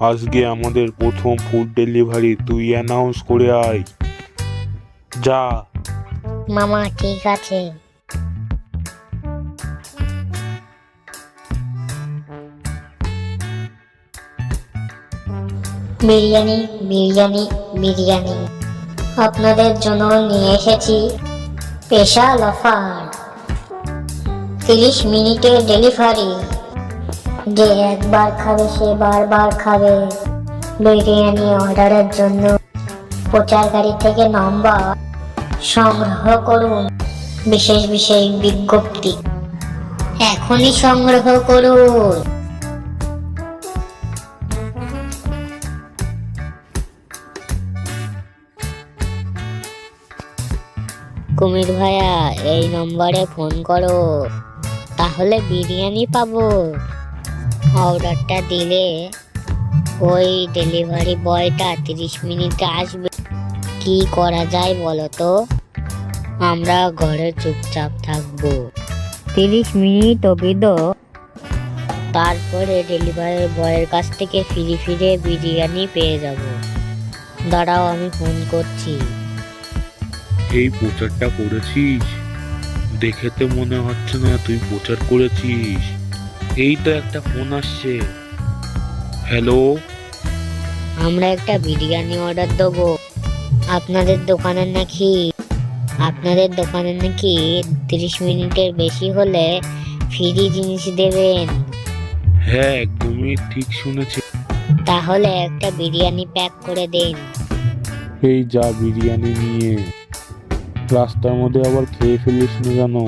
আজকে আমাদের প্রথম ফুড ডেলিভারি তুই অ্যানাউন্স করে আয়। যা। মামা, ঠিক আছে। বিরিয়ানি বিরিয়ানি বিরিয়ানি। আপনাদের জন্য নিয়ে এসেছি স্পেশাল অফার। তিরিশ মিনিটে ডেলিভারি যে একবার খাবে, সে বারবার খাবে। বিরিয়ানি অর্ডারের জন্য প্রচারকারী থেকে নম্বর সংগ্রহ করুন। বিশেষ বিশেষ বিজ্ঞপ্তি এখনই সংগ্রহ করুন। কুমির ভাইয়া, এই নম্বরে ফোন করো। তাহলে বিরিয়ানি পাবো। অর্ডারটা দিলে ওই ডেলিভারি বয়টা তিরিশ মিনিটে আসবে। কি করা যায় বলো তো? আমরা ঘরে চুপচাপ থাকব। তিরিশ মিনিট অবিদ তারপরে ডেলিভারি বয়ের কাছ থেকে ফিরে ফিরে বিরিয়ানি পেয়ে যাব। দাঁড়াও, আমি ফোন করছি। এই প্রচারটা করেছিস? দেখে তো মনে হচ্ছে না তুই প্রচার করেছিস। এই তো একটা ফোন আসছে। হ্যালো আমরা একটা বিরিয়ানি অর্ডার দেবো। আপনাদের দোকানের নাকি আপনাদের দোকানে নাকি তিরিশ মিনিটের বেশি হলে ফ্রি জিনিস দেবেন। হ্যাঁ একদমই ঠিক শুনেছি। তাহলে একটা বিরিয়ানি প্যাক করে দিন। এই যা বিরিয়ানি নিয়ে। রাস্তার মধ্যে আবার খেয়ে ফেলিস না জানো?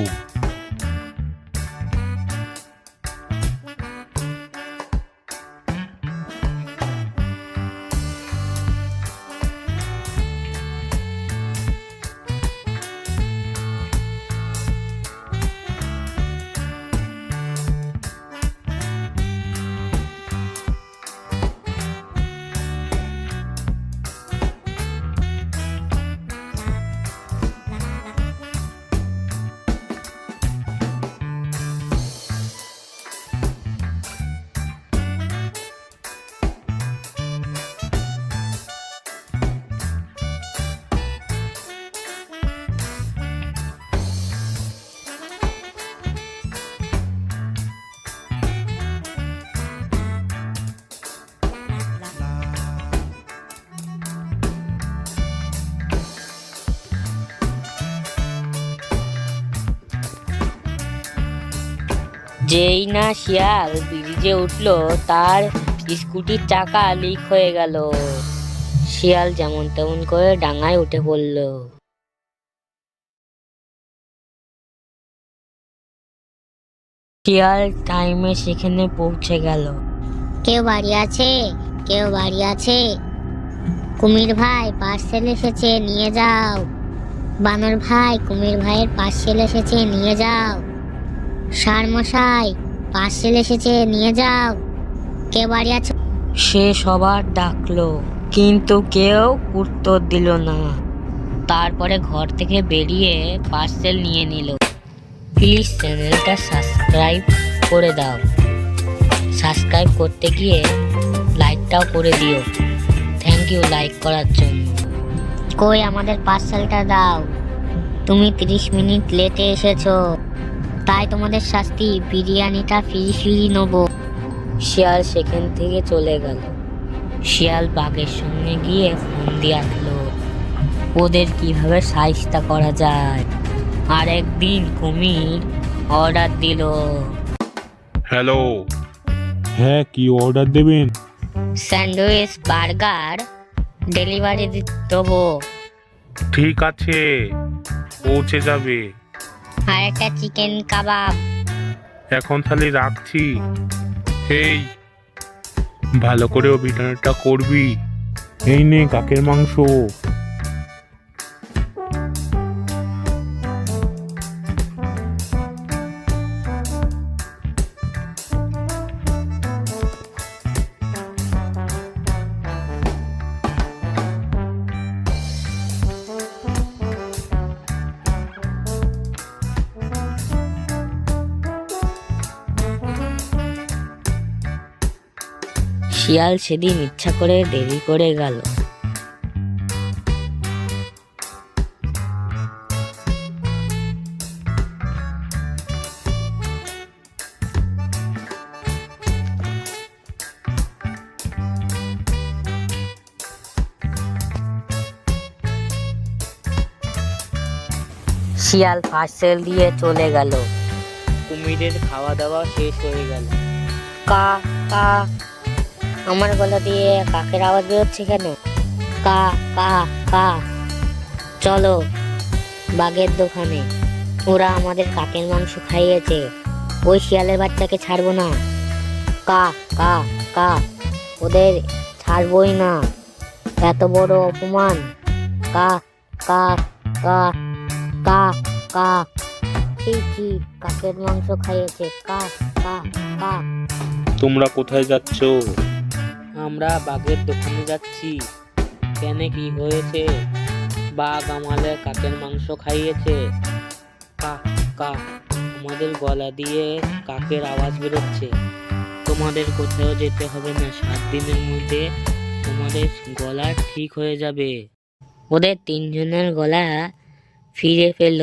যেই না শিয়াল ব্রিজে উঠল, তার স্কুটির চাকা লিক হয়ে গেল। শিয়াল যেমন তেমন করে ডাঙায় উঠে পড়ল। শিয়াল টাইমে সেখানে পৌঁছে গেল। কেউ বাড়ি আছে? কেউ বাড়ি আছে? কুমির ভাই পার্সেল এসেছে, নিয়ে যাও। বানর ভাই, কুমির ভাইয়ের পার্সেল এসেছে, নিয়ে যাও। সার মশাই পার্সেল এসেছে নিয়ে যাও। কে বাড়ি আছে? সে সবার ডাকলো কিন্তু কেউ উত্তর দিল না। তারপরে ঘর থেকে বেরিয়ে পার্সেল নিয়ে নিল। প্লিজ চ্যানেলটা সাবস্ক্রাইব করে দাও। সাবস্ক্রাইব করতে গিয়ে লাইকটাও করে দিও। থ্যাংক ইউ লাইক করার জন্য। কই আমাদের পার্সেলটা দাও। তুমি তিরিশ মিনিট লেটে এসেছ। তাই তোমাদের শাস্তি বিরিয়ানিটা ফ্রি ফ্রি নেব। শিয়াল সেখান থেকে চলে গেল। শিয়াল বাঘের সঙ্গে গিয়ে ফোন দিয়ে আসলো ওদের কীভাবে সাইজটা করা যায়? আর একদিন কুমির অর্ডার দিল। হ্যালো। হ্যাঁ কি অর্ডার দেবেন? স্যান্ডউইচ বার্গার ডেলিভারি দেবো। ঠিক আছে পৌঁছে যাবে। আর একটা চিকেন কাবাব। এখন তাহলে রাখছি। এই ভালো করে অভিনয়টা করবি। এই নে কাকের মাংস। শিয়াল সেদিন ইচ্ছা করে দেরি করে গেল। শিয়াল পার্সেল দিয়ে চলে গেল। কুমিরের খাওয়া দাওয়া শেষ হয়ে গেল। কা কা আমার গলা দিয়ে কাকের আওয়াজ বেরোচ্ছে কেন? কা কা কা। চলো, বাঘের দোকানে। ওরা আমাদের কাকের মাংস খাইয়েছে। ওই শিয়ালের বাচ্চাকে ছাড়বো না। কা কা কা। ওদের ছাড়বই না। এত বড় অপমান। কা কা কা কা কা। কি কাকের মাংস খাইয়েছে? কা কা কা। তোমরা কোথায় যাচ্ছ? আমরা বাঘের দোকানে যাচ্ছি। কেন কি হয়েছে? বাঘ আমাদের কাকের মাংস খাইয়েছে। কা কা আমাদের গলা দিয়ে কাকের আওয়াজ বেরোচ্ছে। তোমাদের কোথাও যেতে হবে না, সাত দিনের মধ্যে তোমাদের গলা ঠিক হয়ে যাবে। ওদের তিনজনের গলা ফিরে পেল।